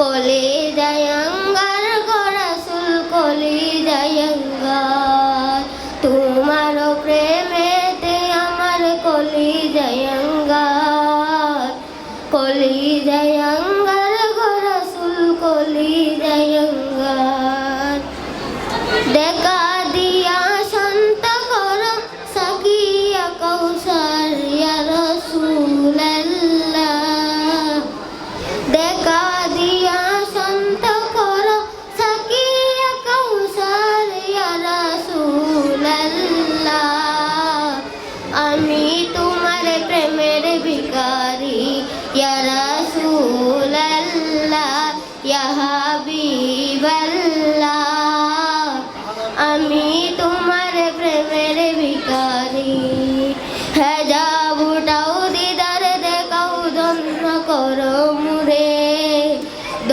কলি জয়ঙ্গার গরাসুল কলি জয়ঙ্গার তোমার প্রেমেতে আমার কলি জয়ঙ্গার কলি জয়ঙ্গার গরাসুল কলি জয়ঙ্গার দেখা দিয়া শান্ত কর, সাকিয়া কৌসার ইয়া রাসূলুল্লাহ। দেখা দিয়া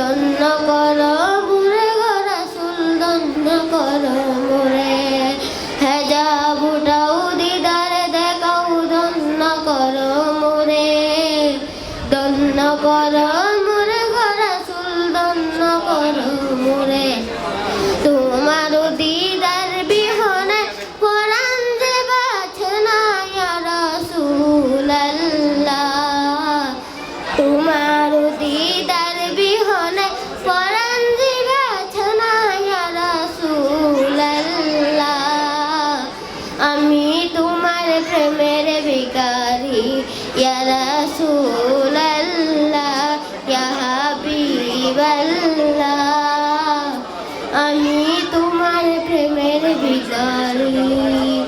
দন্ন কর মুরে গরাসুল দন্ন করো মুরে। হেজা উঠাও দিদারে, দেখাও ধন্য করো মুরে। ধন্য করো আমি তোমার প্রেমের ভিখারি। ইয়ারা ইয়া হাবিবাল্লাহ। আমি তোমার প্রেমের ভিখারি।